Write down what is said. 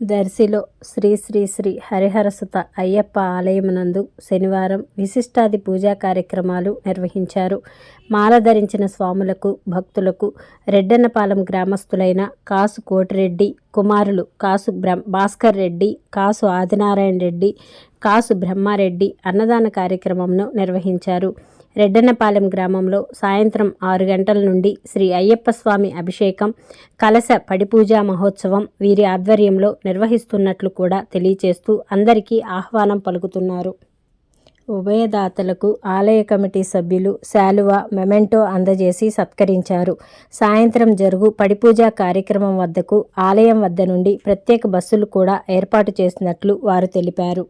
దర్శిలో శ్రీ శ్రీ శ్రీ హరిహరసుత అయ్యప్ప ఆలయమునందు శనివారం విశిష్టాది పూజా కార్యక్రమాలు నిర్వహించారు. మాల ధరించిన స్వాములకు భక్తులకు రెడ్డన్నపాలెం గ్రామస్తులైన కాసు కోటిరెడ్డి కుమారులు కాసు భాస్కర్ రెడ్డి కాసు ఆదినారాయణ రెడ్డి కాసు బ్రహ్మారెడ్డి అన్నదాన కార్యక్రమంను నిర్వహించారు. రెడ్డన్నపాలెం గ్రామంలో సాయంత్రం ఆరు గంటల నుండి శ్రీ అయ్యప్ప స్వామి అభిషేకం కలశ పడిపూజా మహోత్సవం వీరి ఆధ్వర్యంలో నిర్వహిస్తున్నట్లు కూడా తెలియచేస్తూ అందరికీ ఆహ్వానం పలుకుతున్నారు. ఉభయదాతలకు ఆలయ కమిటీ సభ్యులు శాలువా మెమెంటో అందజేసి సత్కరించారు. సాయంత్రం జరుగు పడిపూజా కార్యక్రమం వద్దకు ఆలయం వద్ద నుండి ప్రత్యేక బస్సులు కూడా ఏర్పాటు చేసినట్లు వారు తెలిపారు.